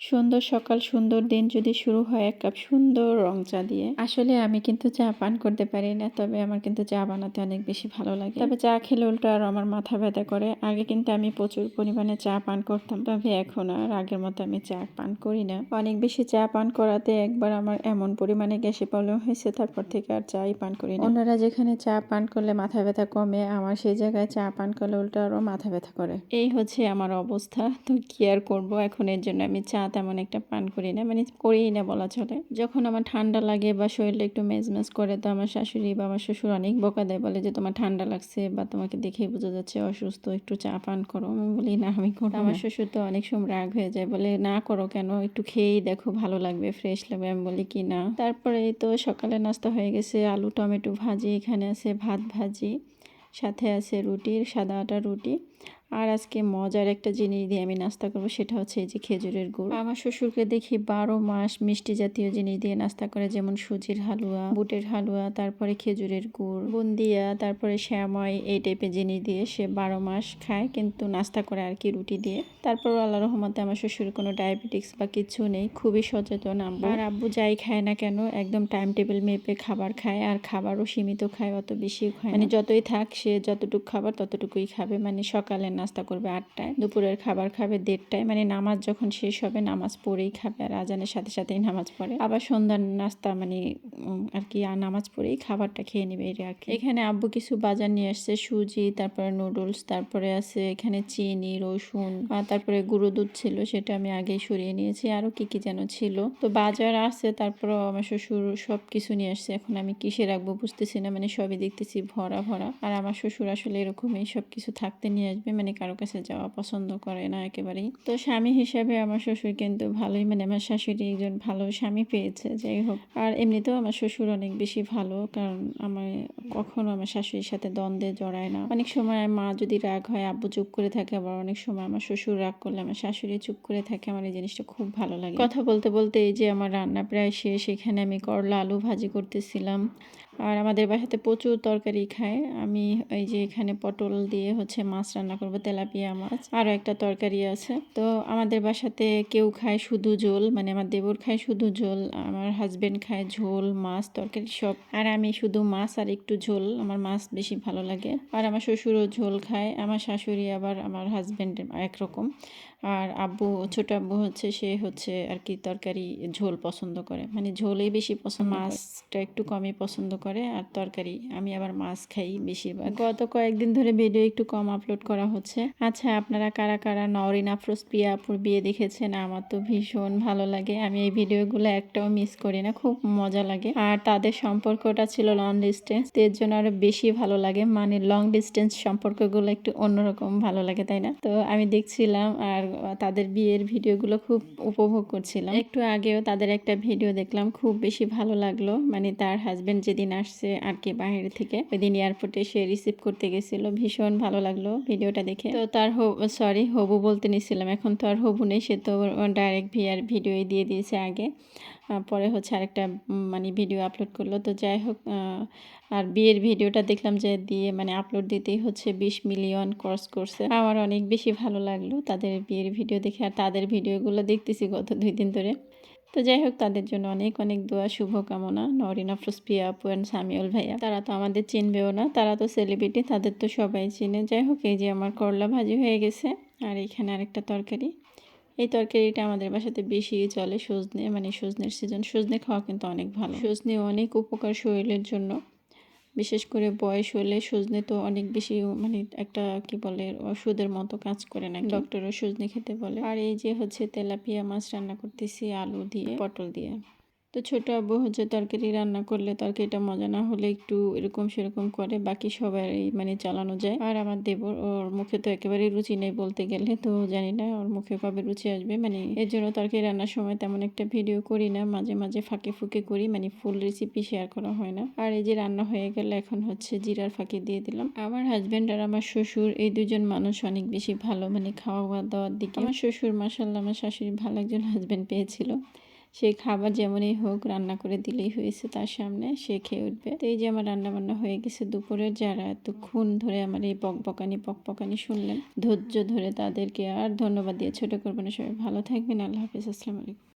সুন্দর সকাল, সুন্দর দিন যদি শুরু হয় এক কাপ সুন্দর রং চা দিয়ে। আসলে আমি কিন্তু চা পান করতে পারি না, তবে আমার কিন্তু চা বানাতে অনেক বেশি ভালো লাগে। তবে চা খেলে উল্টো আর আমার মাথা ব্যথা করে। আগে কিন্তু আমি প্রচুর পরিমাণে চা পান করতাম, তবে এখন আর আগের মতো আমি চা পান করি না। অনেক বেশি চা পান করাতে একবার আমার এমন পরিমাণে গ্যাসে প্রবলেম হয়েছে, তারপর থেকে আর চাই পান করি না। অন্যরা যেখানে চা পান করলে মাথা ব্যথা কমে, আমার সেই জায়গায় চা পান করলে উল্টো আরও মাথা ব্যথা করে। এই হচ্ছে আমার অবস্থা, তো কি আর করব? এখন এর জন্য আমি চা তেমন একটা পান করি না মানে করিই না বলা চলে। যখন আমার ঠান্ডা লাগে বা শরীরটা একটু মেজমেজ করে তো আমার শাশুড়ি বা আমার শ্বশুর অনেক বকা দেয় বলে যে তোমার ঠান্ডা লাগছে বা তোমাকে দেখেই বোঝা যাচ্ছে অসুস্থ একটু চা পান করো। আমি বলি না আমি করো আমার শ্বশুর তো অনেক সময় রাগ হয়ে যায় বলে না করো কেন? একটু খেয়েই দেখো ভালো লাগবে ফ্রেশ লাগবে। আমি বলি কি না? তারপরে তো সকালে নাস্তা হয়ে গেছে আলু টমেটো ভাজি এখানে আছে ভাত ভাজি সাথে আছে রুটির সাদা আটা রুটি। আর আজকে মজার একটা জিনিস দিয়ে আমি নাস্তা করব, সেটা হচ্ছে এই যে খেজুরের গুড়। আমার শ্বশুরকে দেখি বারো মাস মিষ্টি জাতীয় জিনিস দিয়ে নাস্তা করে, যেমন সুজির হালুয়া, বুটের হালুয়া, তারপরে খেজুরের গুড়, বুন্দিয়া, তারপরে শ্যাময়, এই টাইপের জিনিস দিয়ে সে বারো মাস খায়, কিন্তু নাস্তা করে আর কি রুটি দিয়ে। তারপর আল্লাহ রহমতে আমার শ্বশুরের কোনো ডায়াবেটিক্স বা কিছু নেই, খুবই সচেতন আব্বু। আর আব্বু যাই খায় না কেন, একদম টাইম টেবিল মেপে খাবার খায়, আর খাবারও সীমিত খায়, অত বেশি খায় মানে যতই থাক, সে যতটুকু খাবার ততটুকুই খাবে মানে সকালে নাস্তা করবে আটটায়। দুপুরের খাবার খাবে দেড়টায়। মানে নামাজ যখন শেষ হবে, নামাজ পড়েই খাবে আর আজানের সাথে সাথেই নামাজ পড়ে। আবার সন্ধ্যার নাস্তা মানে আর কি, আর নামাজ পড়েই খাবারটা খেয়ে নেবে এটা আর এখানে আব্বু কিছু বাজার নিয়ে আসছে, সুজি, তারপরে নুডলস তারপরে আছে এখানে চিনি, রসুন তারপরে গুঁড়ো দুধ ছিল, সেটা আমি আগেই সরিয়ে নিয়েছি। আরও কি কি যেন ছিল। তো বাজার আছে তারপরে আমার শ্বশুর সব কিছু নিয়ে আসছে। এখন আমি কিসে রাখব বুঝতেছি না মানে সবই দেখতেছি ভরা ভরা। আর আমার শ্বশুর আসলে এরকমই সব কিছু থাকতে নিয়ে আসবে মানে কারও কাছে যাওয়া পছন্দ করে না একেবারেই। তো স্বামী হিসাবে আমার শ্বশুর কিন্তু ভালোই মানে আমার শাশুড়ি একজন ভালো স্বামী পেয়েছে, যাই হোক। আর এমনিতেও আমার শ্বশুর অনেক বেশি ভালো, কারণ আমার কখনো আমার শাশুড়ির সাথে দ্বন্দ্বে জড়ায় না। অনেক সময় মা যদি রাগ হয়, আব্বু চুপ করে থাকে, আবার অনেক সময় আমার শ্বশুর রাগ করলে আমার শাশুড়ি চুপ করে থাকে, আমার এই জিনিসটা খুব ভালো লাগে। কথা বলতে বলতে এই যে আমার রান্না প্রায় শেষ, এখানে আমি করলা আলু ভাজি করতেছিলাম। আর আমাদের বাসাতে প্রচুর তরকারি খায়। আমি এই যে এখানে পটল দিয়ে হচ্ছে মাছ রান্না করব, তেলাপিয়া মাছ। আরও একটা তরকারি আছে। তো আমাদের বাসাতে কেউ খায় শুধু ঝোল মানে আমার দেবর খায় শুধু ঝোল, আমার হাজব্যান্ড খায় ঝোল, মাছ, তরকারি সব। আর আমি শুধু মাছ আর একটু ঝোল, আমার মাছ বেশি ভালো লাগে। আর আমার শ্বশুরও ঝোল খায়, আমার শাশুড়ি আবার আমার হাজব্যান্ডের একরকম। আর আব্বু, ছোট আব্বু হচ্ছে, সে হচ্ছে আর কি তরকারি ঝোল পছন্দ করে। মানে ঝোলেই বেশি পছন্দ মাছটা একটু কমই পছন্দ করে। আর তরকারি। আমি আবার মাছ খাই বেশিরভাগ। গত কয়েকদিন ধরে ভিডিও একটু কম আপলোড করা হচ্ছে। আচ্ছা আপনারা কারা কারা নরিন আফরোজ, প্রিয়া আপুর বিয়ে দেখেছেন? আমার তো ভীষণ ভালো লাগে। আমি এই ভিডিওগুলো একটাও মিস করি না। খুব মজা লাগে। আর তাদের সম্পর্কটা ছিল লং ডিস্টেন্স এর জন্য আরও বেশি ভালো লাগে। মানে লং ডিস্টেন্স সম্পর্কগুলো একটু অন্যরকম ভালো লাগে, তাই না? তো আমি দেখছিলাম আর তাদের বিয়ের ভিডিওগুলো খুব উপভোগ করছিলাম। একটু আগেও তাদের একটা ভিডিও দেখলাম। খুব বেশি ভালো লাগল। মানে তার হাজবেন্ড যেদিন আসছে আর কি বাইরে থেকে। ওই দিন এয়ারপোর্টে সে রিসিভ করতে গেছিল। ভীষণ ভালো লাগল ভিডিওটা দেখে। তো তার সরি হবু বলতে নিছিলাম। এখন তো আর হবু নেই, সে তো ডাইরেক্ট ভিআর ভিডিওই দিয়ে দিয়েছে আগে। পরে হচ্ছে আরেকটা মানে ভিডিও আপলোড করল। তো যাই হোক আর বিয়ের ভিডিওটা দেখলাম যে দিয়ে মানে আপলোড দিতেই হচ্ছে বিশ মিলিয়ন ক্রস করছে। আমার অনেক বেশি ভালো লাগল তাদের বিয়ের ভিডিও দেখে। আর তাদের ভিডিওগুলো দেখতেছি গত দুই দিন ধরে। তো যাই হোক তাদের জন্য অনেক অনেক দোয়া, শুভকামনা। নরিন আফরোজ পিয়া আপু অ্যান্ড সামিউল ভাইয়া। তারা তো আমাদের চিনবেও না, তারা তো সেলিব্রিটি তাদের তো সবাই চিনে। যাই হোক এই যে আমার করলা ভাজি হয়ে গেছে, আর এখানে আরেকটা তরকারি। এই তরকারিটা আমাদের বাসাতে বেশি চলে, সজনে মানে সজনের সিজন সজনে খাওয়া কিন্তু অনেক ভালো। সজনে অনেক উপকার শরীরের জন্য। বিশেষ করে বয়স হলে সজনে তো অনেক বেশি মানে একটা কি বলে ওষুধের মতো কাজ করে না ডক্টরও সজনে খেতে বলে। আর এই যে হচ্ছে তেলাপিয়া মাছ রান্না করতেছি আলু দিয়ে পটল দিয়ে। তো ছোট আব্বু হচ্ছে তরকারি রান্না করলে তরকারিটা মজা না হলে একটু এরকম সেরকম করে, বাকি সবাই মানে চালানো যায়। আর আমার দেবর, ওর মুখে তো একেবারে রুচি নেই বলতে গেলে, তো জানি না ওর মুখে কবে রুচি আসবে। মানে এর জন্য তরকারি রান্নার সময় তেমন একটা ভিডিও করি না, মাঝে মাঝে ফাঁকে ফুঁকে করি মানে ফুল রেসিপি শেয়ার করা হয় না। আর এই যে রান্না হয়ে গেলে এখন হচ্ছে জিরার ফাঁকে দিয়ে দিলাম। আমার হাজব্যান্ড আর আমার শ্বশুর এই দুজন মানুষ অনেক বেশি ভালো মানে খাওয়া দাওয়ার দিকে। আমার শ্বশুর মাসাল্লাহ আমার শাশুড়ি ভালো একজন হাজব্যান্ড পেয়েছিল। সেই খাবার যেমনই হোক রান্না করে দিলেই হয়েছে তার সামনে, সে খেয়ে উঠবে। তো এই যে আমার রান্না বান্না হয়ে গেছে দুপুরের, যারা এতক্ষণ ধরে আমার এই পকপকানি পকপকানি শুনলেন, ধৈর্য ধরে তাদেরকে আর ধন্যবাদ দিয়ে ছোট করবেন সবাই ভালো থাকবেন। আল্লাহ হাফিজ। আসসালামু আলাইকুম।